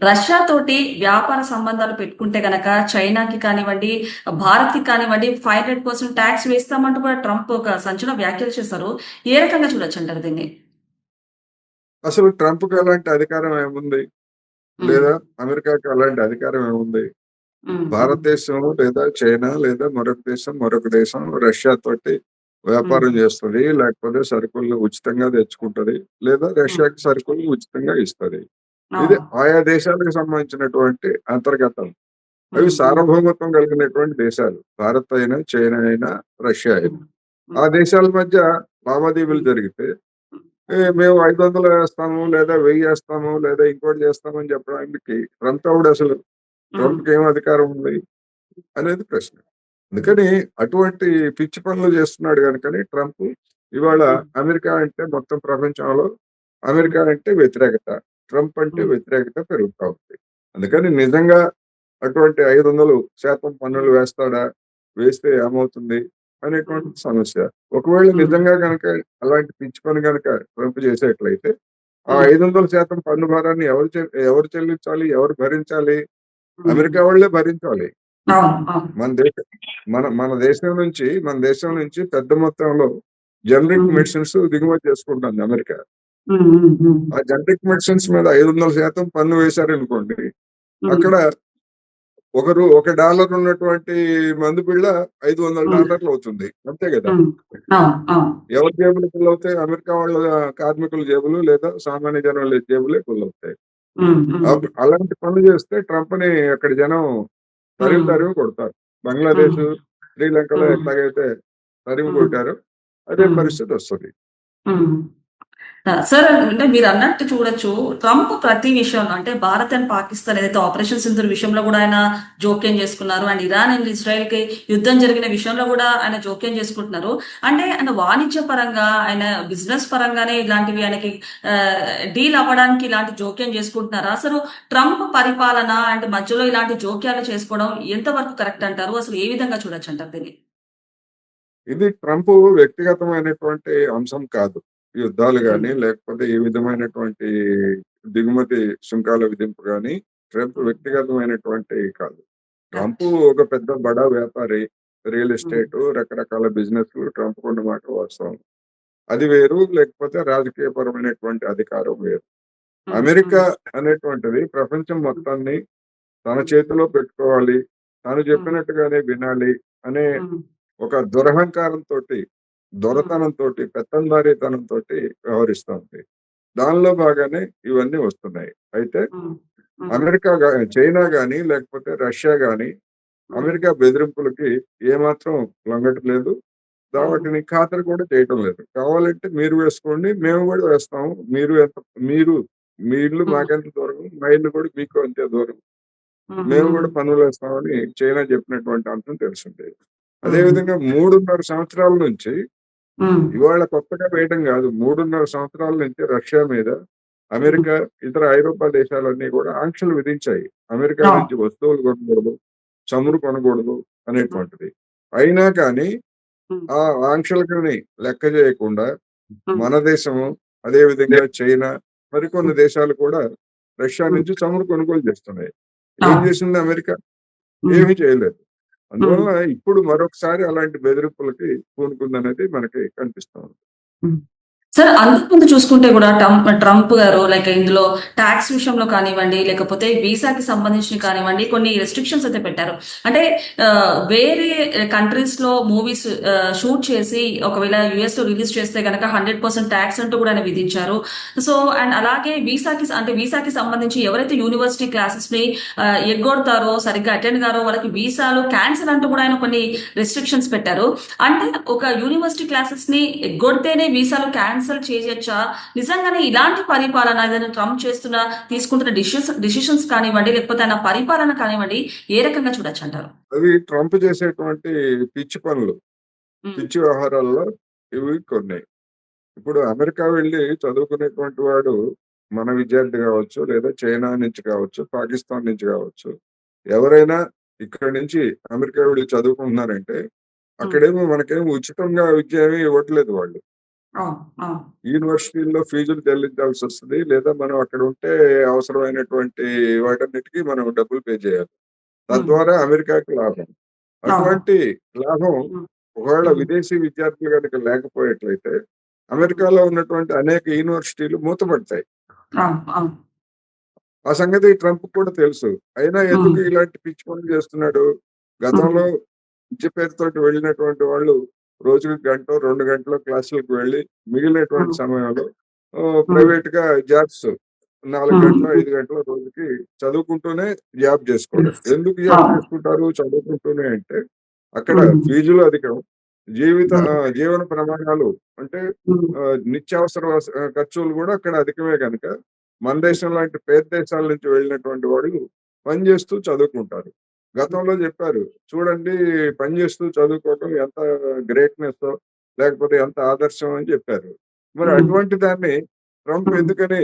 Russia తోటి వ్యాపార సంబంధాలు పెట్టుకుంటే గనక చైనాకి కానివ్వండి, భారత్‌కి కానివ్వండి 500% టాక్స్ వేస్తామంటూ కూడా ట్రంప్ ఒక సంచలన వ్యాఖ్యలు చేశారు. ఏ రకంగా చూడొచ్చంటారు దీన్ని? అసలు ట్రంప్‌కి అలాంటి అధికారం ఏముంది? లేదా అమెరికాకి అలాంటి అధికారం ఏముంది? భారతదేశం లేదా చైనా లేదా మరొక దేశం, మరొక దేశం రష్యా తోటి వ్యాపారం. చేస్తది. లేకపోతే సరుకులు ఉచితంగా తెచ్చుకుంటది. లేదా. రష్యాకి సరుకులు ఉచితంగా ఇస్తది. ఇది. ఆయా దేశాలకు సంబంధించినటువంటి అంతర్గతం. అవి. సార్వభౌమత్వం కలిగినటువంటి దేశాలు. భారత్ అయినా, చైనా అయినా, రష్యా అయినా. ఆ. దేశాల మధ్య లావాదేవీలు. జరిగితే మేము 500 వేస్తాము, లేదా 1000 ఏస్తాము, లేదా ఇంకోటి చేస్తామని చెప్పడానికి ట్రంప్ ఎవడసలు? హ్మ్. ట్రంప్‌కి ఏం అధికారం ఉంది? అనేది ప్రశ్న. అందుకని అటువంటి పిచ్చి పనులు చేస్తున్నాడు గనుకని ట్రంప్ ఇవాళ. అమెరికా అంటే మొత్తం ప్రపంచంలో. అమెరికా అంటే వ్యతిరేకత. ట్రంప్ అంటే. వ్యతిరేకత పెరుగుతా ఉంది. అందుకని నిజంగా అటువంటి 500% పన్నులు హ్మ్. వేస్తాడా? వేస్తే ఏమవుతుంది? అనేటువంటి సమస్య. ఒకవేళ. నిజంగా గనక అలాంటి పిచ్చి పని గనక ట్రంప్ చేసేట్లయితే ఆ హ్మ్. 500% పన్ను భారాన్ని ఎవరు ఎవరు చెల్లించాలి? ఎవరు భరించాలి? అమెరికా వాళ్ళే భరించాలి. మన దేశ మన మన దేశం నుంచి మన దేశం నుంచి పెద్ద మొత్తంలో జనరిక్. మెడిసిన్స్ దిగుమతి చేసుకుంటుంది అమెరికా. ఆ జనరిక్ మెడిసిన్స్ మీద 500% పన్ను వేశారనుకోండి. హ్మ్. అక్కడ ఒకరు ఒక డాలర్ ఉన్నటువంటి మందు బిళ్ళ హ్మ్. $500 అవుతుంది. అంతే. అవును. ఎవరి జేబులు ఫుల్లవుతాయి? అమెరికా వాళ్ళ కార్మికుల జేబులు లేదా సామాన్య జనాల జేబులే. హ్మ్. అప్ అలాంటి పనులు చేస్తే ట్రంప్‌ని అక్కడి జనం తరిమి. తరిమి కొడతారు. బంగ్లాదేశ్, శ్రీలంకలో. ఎట్లాగైతే తరిమి. కొట్టారో అదే హ్మ్. పరిస్థితొస్తది. సార్ అంటే మీరు అన్నట్టు చూడొచ్చు. ట్రంప్ ప్రతి విషయంలో అంటే భారత్ అండ్ పాకిస్తాన్ ఏదైతే ఆపరేషన్ సింధు విషయంలో కూడా ఆయన జోక్యం చేసుకున్నారు. అండ్ ఇరాన్ అండ్ ఇజ్రాయెల్‌కి యుద్ధం జరిగిన విషయంలో కూడా ఆయన జోక్యం చేసుకుంటున్నారు. అంటే ఆయన వాణిజ్య పరంగా, ఆయన బిజినెస్ పరంగానే ఇలాంటివి ఆయనకి డీల్ అవ్వడానికి ఇలాంటి జోక్యం చేసుకుంటున్నారా? అసలు ట్రంప్ పరిపాలన అండ్ మధ్యలో ఇలాంటి జోక్యాలు చేసుకోవడం ఎంతవరకు కరెక్ట్ అంటారు? అసలు ఏ విధంగా చూడొచ్చంటారు దీన్ని? ఇది ట్రంప్ వ్యక్తిగతమైనటువంటి అంశం కాదు. యుద్ధాలు. గాని, లేకపోతే ఏ విధమైనటువంటి దిగుమతి సుంకాల విధింపు గాని, ట్రంప్. వ్యక్తిగతమైనటువంటి కాదు. ట్రంప్. ఒక పెద్ద బడా వ్యాపారి. రియల్. ఎస్టేటు, రకరకాల బిజినెస్‌లు ట్రంప్‌కున్న మాట వాస్తవం. అది వేరు. లేకపోతే రాజకీయపరమైనటువంటి అధికారం వేరు. అమెరికా. అనేటువంటిది ప్రపంచం. మొత్తాన్ని తన. చేతిలో పెట్టుకోవాలి. తాను. చెప్పినట్టుగానే వినాలి అనే. ఒక దురహంకారంతోటి, హ్మ్. దొరతనంతోటి, పెత్తందారీతనంతోటి వ్యవహరిస్తోంది. దానిలో భాగానే ఇవన్నీ వస్తున్నాయి. అయితే. అమెరికా చైనా గాని, లేకపోతే రష్యా గాని. అమెరికా బెదిరింపులకి ఏమాత్రం లొంగట్లేదు. దా హ్మ్. వాటిని ఖాతరు కూడా చేయటం లేదు. కావాలంటే మీరు వేసుకోండి. మేము గూడా వేస్తాము. మీరు ఎంత మీరు మీ ఇల్లు. మాకెంత దూరం, మా ఇల్లు కూడా మీకు అంతే దూరం. మేము హ్మ్. గూడా పన్నులేస్తామని చైనా చెప్పినటువంటి అంశం తెలిసిందే. అదే హ్మ్. విధంగా 3.5 సంవత్సరాల నుంచి. ఇవాళ కొత్తగా వేయడం గాదు. 3.5 సంవత్సరాల నుంచి రష్యా మీద. అమెరికా, ఇతర ఐరోపా దేశాలన్నీ గూడా ఆంక్షలు విధించాయి. అమెరికా. నుంచి వస్తువులు కొనకూడదు, చమురు. కొనకూడదు. అనేటువంటిది. అయినా కానీ. ఆ ఆంక్షలకని లెక్క చేయకుండా. మన దేశము, అదే విధంగా చైనా, మరికొన్ని. దేశాలు కూడా రష్యా. నుంచి చమురు కొనుగోలు చేస్తున్నాయి. ఏం. చేసింది అమెరికా? ఏమీ చేయలేదు. హ్మ్. అందువలన ఇప్పుడు మరొకసారి అలాంటి బెదిరింపులకి పూనుకుందనేది మనకి కనిపిస్తా ఉంది. సార్ అంతకుముందు చూసుకుంటే కూడా ట్రంప్ ట్రంప్ గారు లైక్ ఇందులో టాక్స్ విషయంలో కానివ్వండి, లేకపోతే వీసాకి సంబంధించినవి కానివ్వండి, కొన్ని రెస్ట్రిక్షన్స్ అయితే పెట్టారు. అంటే వేరే కంట్రీస్లో మూవీస్ షూట్ చేసి ఒకవేళ యుఎస్లో రిలీజ్ చేస్తే గనక 100% టాక్స్ అంటూ కూడా ఆయన విధించారు. సో, అండ్ అలాగే వీసాకి అంటే వీసాకి సంబంధించి ఎవరైతే యూనివర్సిటీ క్లాసెస్ని ఎగ్గొడతారో, సరిగ్గా అటెండ్ గారో వాళ్ళకి వీసాలు క్యాన్సిల్ అంటూ కూడా ఆయన కొన్ని రెస్ట్రిక్షన్స్ పెట్టారు. అంటే ఒక యూనివర్సిటీ క్లాసెస్ని ఎగ్గొడితేనే వీసాలు క్యాన్సిల్ చేయొచ్చా? నిజంగానే ఇలాంటి పరిపాలన ఏదైనా ట్రంప్ చేస్తున్న తీసుకుంటున్న డిసిషన్స్ డిసిషన్స్ కానివ్వండి, లేకపోతే ఆయన పరిపాలన కానివ్వండి, ఏ రకంగా చూడొచ్చంటారు? అవి ట్రంప్ చేసేటువంటి పిచ్చి పనులు. పిచ్చి వ్యవహారాల్లో ఇవి కొన్ని. ఇప్పుడు అమెరికా వెళ్ళి చదువుకునేటువంటి వాడు మన విద్యార్థి గావచ్చు, లేదా చైనా నుంచి కావచ్చు, పాకిస్తాన్ నుంచి గావచ్చు. ఎవరైనా ఇక్కడి నుంచి అమెరికా వెళ్ళి చదువుకుంటున్నారంటే. అక్కడేమో మనకేమో ఉచితంగా విద్య ఏమి ఇవ్వట్లేదు వాళ్ళు. యూనివర్సిటీల్లో ఫీజులు చెల్లించాల్సి వస్తది. లేదా మనం అక్కడ ఉంటే అవసరమైనటువంటి వాటన్నిటికి మనం డబ్బులు పే చేయాలి. తద్వారా అమెరికాకి లాభం. అటువంటి లాభం. ఒకవేళ. విదేశీ విద్యార్థులు గనుక లేకపోయేట్లయితే. అమెరికాలో ఉన్నటువంటి అనేక యూనివర్సిటీలు మూతపడతాయి. ఆ సంగతి ట్రంప్ కూడా తెలుసు. అయినా ఎందుకు. ఇలాంటి పిచ్చి పనులు చేస్తున్నాడు? గతంలో విద్య పేరుతోటి వెళ్ళినటువంటి వాళ్ళు రోజుకి గంటో, 2 గంటలో క్లాసులకు వెళ్ళి మిగిలినటువంటి. సమయంలో ఆహ్, హ్మ్. ప్రైవేట్‌గా జాబ్స్ 4 హ్మ్. గంటలో. 5 గంటలో రోజుకి చదువుకుంటూనే జాబ్ చేసుకోవడం. ఎందుకు జాబ్. చేసుకుంటారు చదువుకుంటూనే అంటే అక్కడ. ఫీజులు అధికం. జీవిత జీవన ప్రమాణాలు అంటే నిత్యావసర ఖర్చులు గూడా అక్కడ అధికమే గనక మన. దేశం లాంటి పేద దేశాల నుంచి వెళ్ళినటువంటి వాళ్ళు పని చేస్తూ చదువుకుంటారు. గతంలో చెప్పారు. చూడండి పని చేస్తూ చదువుకోవటం ఎంత గ్రేట్‌నెస్సో లేకపోతే ఎంత ఆదర్శం అని చెప్పారు. మరి. అటువంటి దాన్ని ట్రంప్. ఎందుకని.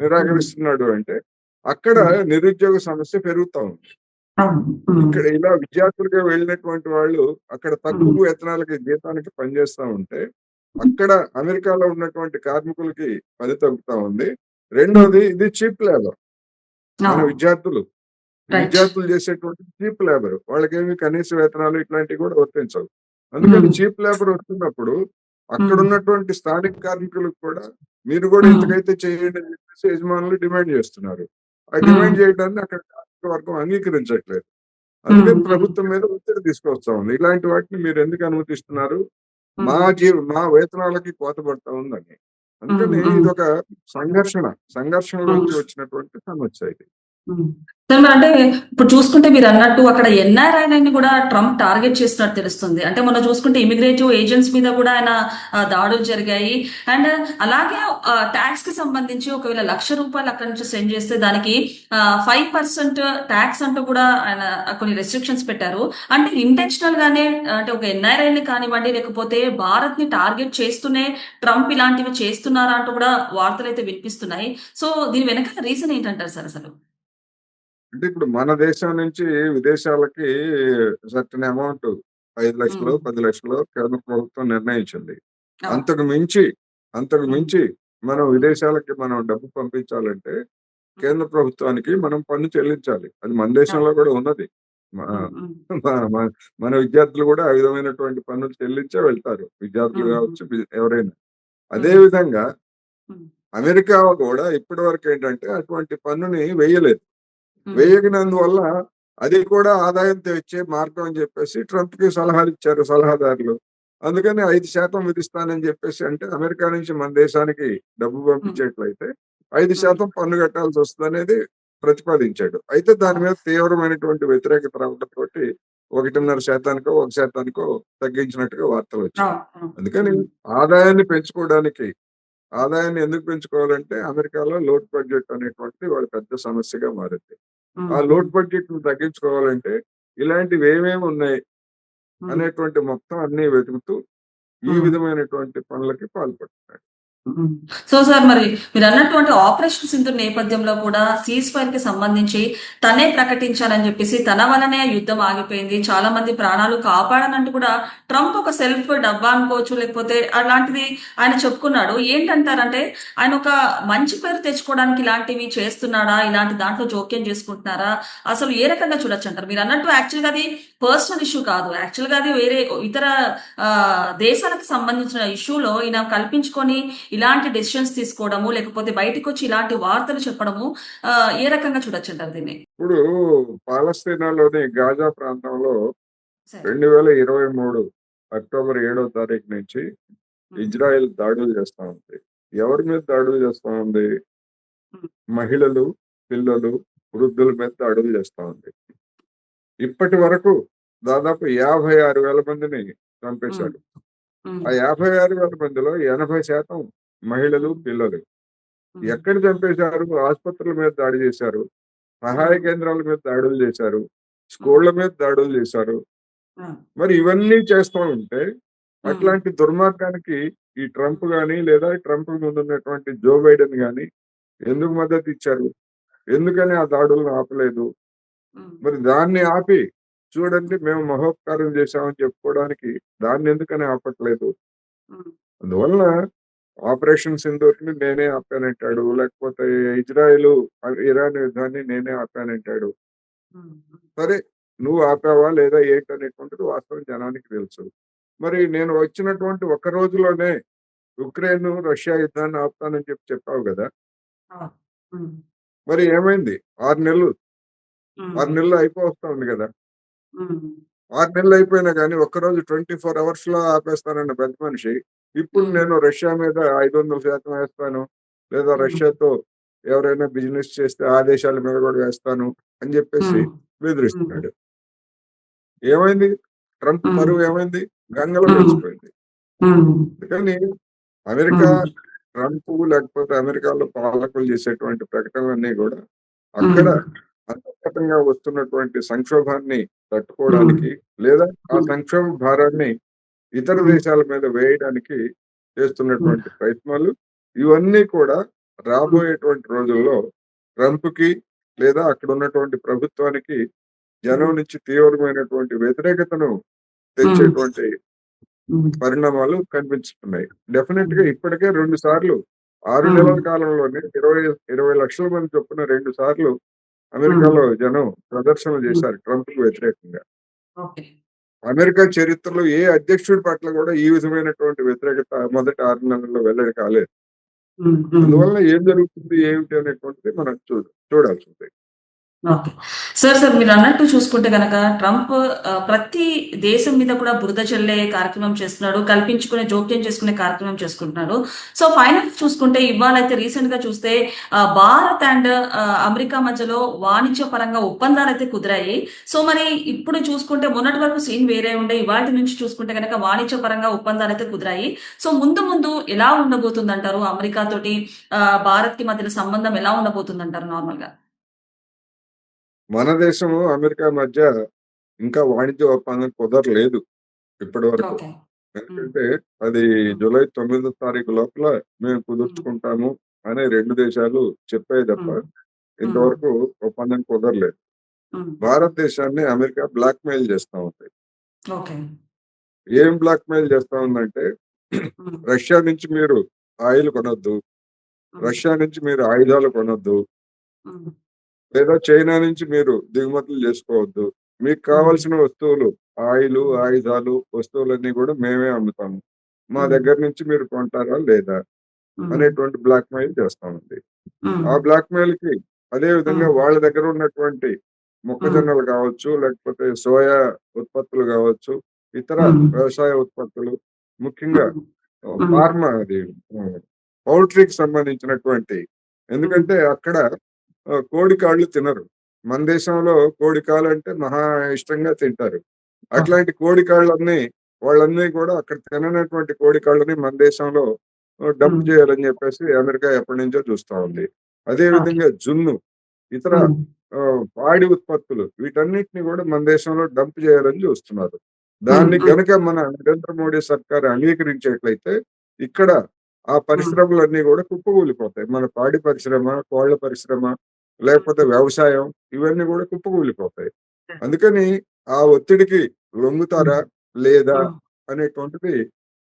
నిరాకరిస్తున్నాడు అంటే అక్కడ. నిరుద్యోగ సమస్య పెరుగుతా ఉంది. ఇక్కడ ఇలా విద్యార్థులుగా వెళ్ళినటువంటి వాళ్ళు అక్కడ తక్కువ హ్మ్. వేతనాలకి, జీతానికి పనిచేస్తా ఉంటే, అక్కడ అమెరికాలో ఉన్నటువంటి కార్మికులకి పని తగ్గుతా ఉంది. రెండోది ఇది చీప్ లేబర్. మన. విద్యార్థులు. విద్యార్థులు చేసేటువంటి చీప్ లేబర్. వాళ్ళకేమి కనీస వేతనాలు ఇట్లాంటివి కూడా వర్తించవు. అందుకని. చీప్ లేబర్ వస్తున్నప్పుడు హ్మ్. అక్కడున్నటువంటి స్థానిక కార్మికులకు కూడా మీరు కూడా హ్మ్. ఇంతకైతే చేయండి అని చెప్పేసి యజమానులు డిమాండ్ చేస్తున్నారు. ఆ. డిమాండ్ చేయడాన్ని అక్కడ కార్మిక వర్గం అంగీకరించట్లేదు. అందుకని. ప్రభుత్వం మీద ఒత్తిడి తీసుకొస్తా ఉంది. ఇలాంటి వాటిని మీరెందుకు అనుమతిస్తున్నారు? మా. జీవ మా వేతనాలకి కోత పడతా ఉందని. అందుకని హ్మ్. ఇదొక సంఘర్షణ. సంఘర్షణలోంచి. వచ్చినటువంటి సమస్య ఇది. అంటే ఇప్పుడు చూసుకుంటే మీరు అన్నట్టు అక్కడ ఎన్ఆర్ఐలని కూడా ట్రంప్ టార్గెట్ చేస్తున్నట్టు తెలుస్తుంది. అంటే మనం చూసుకుంటే ఇమిగ్రేటివ్ ఏజెంట్స్ మీద కూడా ఆయన దాడులు జరిగాయి. అండ్ అలాగే ట్యాక్స్కి సంబంధించి ఒకవేళ లక్ష రూపాయలు అక్కడి నుంచి సెండ్ చేస్తే దానికి ఆహ్, 5% టాక్స్ అంటూ కూడా ఆయన కొన్ని రెస్ట్రిక్షన్స్ పెట్టారు. అంటే ఇంటెన్షనల్ గానే అంటే ఒక ఎన్ఆర్ఐని కానివ్వండి, లేకపోతే భారత్‌ని టార్గెట్ చేస్తూనే ట్రంప్ ఇలాంటివి చేస్తున్నారా అంటూ కూడా వార్తలైతే వినిపిస్తున్నాయి. సో దీని వెనకాల రీజన్ ఏంటంటారు సార్ అసలు? అంటే ఇప్పుడు మన దేశం నుంచి విదేశాలకి సర్టెన్ అమౌంట్ 5,00,000 హ్మ్. 10,00,000 కేంద్ర ప్రభుత్వం నిర్ణయించింది. అవును. అంతకు మించి, అంతకు. మించి మనం. విదేశాలకి మనం డబ్బు పంపించాలంటే. కేంద్ర ప్రభుత్వానికి మనం పన్ను చెల్లించాలి. అది మన అవును. దేశంలో కూడా ఉన్నది. మా హ్మ్. హ్మ్. మ మ మన విద్యార్థులు కూడా ఆ విధమైనటువంటి పన్నులు చెల్లించే వెళ్తారు. విద్యార్థులు. కావచ్చు, ఎవరైనా. అదే. విధంగా. అమెరికా కూడా ఇప్పటివరకు ఏంటంటే అటువంటి పన్నుని వేయలేదు. వేయగినందువల్ల అది కూడా ఆదాయం తెచ్చే మార్గం అని చెప్పేసి ట్రంప్‌కి సలహాలిచ్చారు సలహాదారులు. అందుకని 5% విధిస్తానని చెప్పేసి అంటే అమెరికా నుంచి మన దేశానికి డబ్బు. పంపించేట్లయితే హ్మ్. 5% పన్ను కట్టాల్సొస్తదనేది ప్రతిపాదించాడు. అయితే దాని. మీద తీవ్రమైనటువంటి వ్యతిరేకత రావడంతోటి హ్మ్. 1.5%కో, 1%కో తగ్గించినట్టుగా వార్తలొచ్చాయి. అవును. అవును. అందుకని. ఆదాయాన్ని పెంచుకోవడానికి ఆదాయాన్ని ఎందుకు పెంచుకోవాలంటే అమెరికాలో లోటు బడ్జెట్ అనేటువంటిది వాళ్ళ పెద్ద సమస్యగా మారింది. ఆ హ్మ్. లోటు బడ్జెట్‌ని తగ్గించుకోవాలంటే ఇలాంటివేమేమి ఉన్నాయి హ్మ్. అనేటువంటి మొత్తం అన్నీ వెతుకుతూ ఈ. విధమైనటువంటి పనులకి పాల్పడుతున్నాడు. సో, సార్ మరి మీరు అన్నటువంటి ఆపరేషన్ సింధు నేపథ్యంలో కూడా సీజ్ ఫైర్కి సంబంధించి తనే ప్రకటించాలని చెప్పేసి తన వలనే యుద్ధం ఆగిపోయింది. చాలా మంది ప్రాణాలు కాపాడనంటూ కూడా ట్రంప్ ఒక సెల్ఫ్ డబ్బా అనుకోవచ్చు, లేకపోతే అలాంటిది ఆయన చెప్పుకున్నాడు. ఏంటంటారంటే, ఆయన ఒక మంచి పేరు తెచ్చుకోవడానికి ఇలాంటివి చేస్తున్నాడా? ఇలాంటి దాంట్లో జోక్యం చేసుకుంటున్నారా? అసలు ఏ రకంగా చూడొచ్చు అంటారా మీరు అన్నట్టు యాక్చువల్గా అది పర్సనల్ ఇష్యూ కాదు. యాక్చువల్గా అది వేరే ఇతర దేశాలకు సంబంధించిన ఇష్యూలో ఈయన కల్పించుకొని ఇలాంటి డెసిషన్స్ తీసుకోవడము, లేకపోతే బయటికొచ్చి ఇలాంటి వార్తలు చెప్పడము ఏ రకంగా చూడొచ్చంటారు దీన్ని? ఇప్పుడు పాలస్తీనాలోని గాజా ప్రాంతంలో సరే. 2023 అక్టోబర్ 7 తారీఖు నుంచి. ఇజ్రాయెల్ దాడులు చేస్తా ఉంది. ఎవరి మీద దాడులు చేస్తా ఉంది? మహిళలు, పిల్లలు, వృద్ధుల మీద దాడులు చేస్తా ఉంది. ఇప్పటి వరకు దాదాపు 56,000 మందిని హ్మ్. చంపేశారు. హ్మ్. ఆ 56,000 మందిలో 80% మహిళలు. పిల్లలు. ఎక్కడ చంపేశారు? ఆసుపత్రుల మీద దాడి చేశారు. సహాయ. కేంద్రాల మీద దాడులు చేశారు. హ్మ్. స్కూళ్ళ మీద దాడులు చేశారు. మరి ఇవన్నీ చేస్తా ఉంటే. అట్లాంటి దుర్మార్గానికి ఈ ట్రంప్. గాని, లేదా ట్రంప్ ముందున్నటువంటి జో బైడెన్ గాని ఎందుకు హ్మ్. మద్దతిచ్చారు? ఎందుకని ఆ దాడులను ఆపలేదు? మరి దాన్ని ఆపి చూడండి మేము మహోపకారం చేశామని చెప్పుకోవడానికి దాన్నెందుకని ఆపట్లేదు? హ్మ్. ఆపరేషన్ సింధూర్‌ని నేనే ఆపానంటాడు. లేకపోతే ఇజ్రాయెలు ఇరాన్ యుద్ధాన్ని నేనే ఆపానంటాడు. సరే నువ్వు ఆపావా లేదా ఏంటనేటువంటిది వాస్తవం జనానికి తెలుసు. మరి నేను వచ్చినటువంటి ఒక్క రోజులోనే ఉక్రెయిన్, రష్యా యుద్ధాన్ని ఆపుతానని చెప్పి చెప్పావు. హ్మ్. మరి ఏమైంది? 6 నెలలు 6 హ్మ్. నెలలు అయిపోవస్తా ఉంది! హ్మ్. 6 నెలలు అయిపోయినా గాని ఒక్కరోజు 24 అవర్స్‌లో ఆపేస్తానన్న పెద్ద మనిషి, ఇప్పుడు. నేను రష్యా మీద 500% వేస్తాను. లేదా. రష్యాతో ఎవరైనా బిజినెస్ చేస్తే ఆ దేశాల మీద గూడా వేస్తాను అని. హ్మ్. బెదిరిస్తున్నాడు. ఏమైంది? ట్రంప్. పరువు ఏమైంది? గంగలో. కలిసిపోయింది. అందుకని అమెరికా. ట్రంపు లేకపోతే అమెరికాలో పాలకులు చేసేటువంటి ప్రకటనలన్నీ గూడా అక్కడ. అంతర్గతంగా వస్తున్నటువంటి సంక్షోభాన్ని. తట్టుకోవడానికి లేదా ఆ. సంక్షోభ భారాన్ని ఇతర. దేశాల మీద వేయడానికి. చేస్తున్నటువంటి ప్రయత్నాలు ఇవన్నీ కూడా. రాబోయేటువంటి రోజుల్లో ట్రంప్‌కి లేదా అక్కడ ఉన్నటువంటి ప్రభుత్వానికి జనం. నుంచి తీవ్రమైనటువంటి వ్యతిరేకతను. తెచ్చేటువంటి. పరిణామాలు కనిపించుతున్నాయి. డెఫినిట్‌గా హ్మ్. ఇప్పటికే 2 సార్లు 6 హ్మ్. నెలల కాలంలోనే 20, 20,00,000 మంది చొప్పున 2 సార్లు. అమెరికాలో జనం ప్రదర్శనలు. చేశారు ట్రంప్‌కి వ్యతిరేకంగా. అమెరికా చరిత్రలో ఏ అధ్యక్షుడి పట్ల కూడా ఈ విధమైనటువంటి వ్యతిరేకత మొదటి 6 నెలల్లో వెల్లడి కాలేదు. అందువలన ఏం జరుగుతుంది? ఏమిటి? అనేటువంటిది మనం చూ చూడాల్సిందే. ఓకే. సార్, సార్ మీరన్నట్టు చూసుకుంటే గనక ట్రంప్ ప్రతి దేశం మీద కూడా బురద చల్లే కార్యక్రమం చేస్తున్నాడు. కల్పించుకునే, జోక్యం చేసుకునే కార్యక్రమం చేసుకుంటున్నాడు. సో, ఫైనల్ చూసుకుంటే ఇవాళైతే రీసెంట్‌గా చూస్తే భారత్ అండ్ అమెరికా మధ్యలో వాణిజ్య పరంగా ఒప్పందాలు అయితే కుదిరాయి. సో, మరి ఇప్పుడు చూసుకుంటే మొన్నటి వరకు సీన్ వేరే ఉండే. ఇవాటి నుంచి చూసుకుంటే గనక వాణిజ్య పరంగా ఒప్పందాలు అయితే కుదిరాయి. సో, ముందు ముందు ఎలా ఉండబోతుందంటారు? అమెరికా తోటి భారత్కి మధ్యన సంబంధం ఎలా ఉండబోతుందంటారు నార్మల్‌గా? మన దేశము, అమెరికా మధ్య ఇంకా వాణిజ్య ఒప్పందం కుదరలేదు ఇప్పటి వరకు. ఓకే. హ్మ్. ఎందుకంటే అది. జూలై 9 తారీఖు లోపల మేము హ్మ్. కుదుర్చుకుంటాము అని 2 దేశాలు చెప్పాయి తప్ప హ్మ్. హ్మ్. ఇంతవరకు ఒప్పందం కుదరలేదు. హ్మ్. భారతదేశాన్ని అమెరికా బ్లాక్‌మెయిల్ చేస్తా ఉంది. ఓకే. ఏం బ్లాక్‌మెయిల్ చేస్తా ఉందంటే హ్మ్. రష్యా నుంచి మీరు ఆయిల్ కొనొద్దు. హ్మ్. రష్యా నుంచి మీరు ఆయుధాలు కొనొద్దు. హ్మ్. లేదా చైనా నుంచి మీరు దిగుమతులు చేసుకోవద్దు. మీకు. కావాల్సిన వస్తువులు ఆయిలు. ఆయుధాలు, వస్తువులన్నీ గూడా మేమే అమ్ముతాము. మా. దగ్గర నుంచి మీరు కొంటారా లేదా? అనేటువంటి బ్లాక్‌మెయిల్ చేస్తా ఉంది. హ్మ్. ఆ బ్లాక్‌మెయిల్‌కి అదే విధంగా. వాళ్ళ దగ్గర ఉన్నటువంటి. మొక్కజొన్నలు కావచ్చు, లేకపోతే సోయా ఉత్పత్తులు గావచ్చు, ఇతర. వ్యవసాయ ఉత్పత్తులు ముఖ్యంగా. ఫార్మా అది. పౌల్ట్రీకి సంబంధించినటువంటి. ఎందుకంటే అక్కడ కోడి కాళ్ళు తినరు. మన దేశంలో కోడి కాలంటే మహా ఇష్టంగా తింటారు. అట్లాంటి కోడి కాళ్ళన్నీ వాళ్ళన్నీ కూడా అక్కడ తిననటువంటి కోడి కాళ్ళని మన దేశంలో డంప్. చేయాలని చెప్పేసి అమెరికా ఎప్పటినుంచో చూస్తా ఉంది. అదే. విధంగా జున్ను, ఇతర పాడి ఉత్పత్తులు వీటన్నిటిని కూడా మన దేశంలో డంప్ చేయాలని చూస్తున్నారు. దాన్ని. గనక మన నరేంద్ర మోడీ సర్కార్ అంగీకరించేట్లయితే ఇక్కడ ఆ. పరిశ్రమలన్నీ గూడా కుప్పకూలిపోతాయి. మన పాడి పరిశ్రమ, కోళ్ళ పరిశ్రమ, లేకపోతే. వ్యవసాయం ఇవన్నీ గూడా కుప్పకూలిపోతాయి. అందుకని ఆ ఒత్తిడికి. లొంగుతారా? లేదా? అనేటువంటిది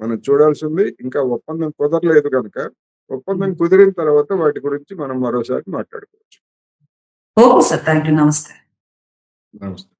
మనం చూడాల్సింది. ఇంకా ఒప్పందం కుదరలేదు గనక ఒప్పందం. కుదిరిన తర్వాత వాటి గురించి మనం మరోసారి మాట్లాడుకోవచ్చు. Okay sir. Thank you. నమస్తే. నమస్తే.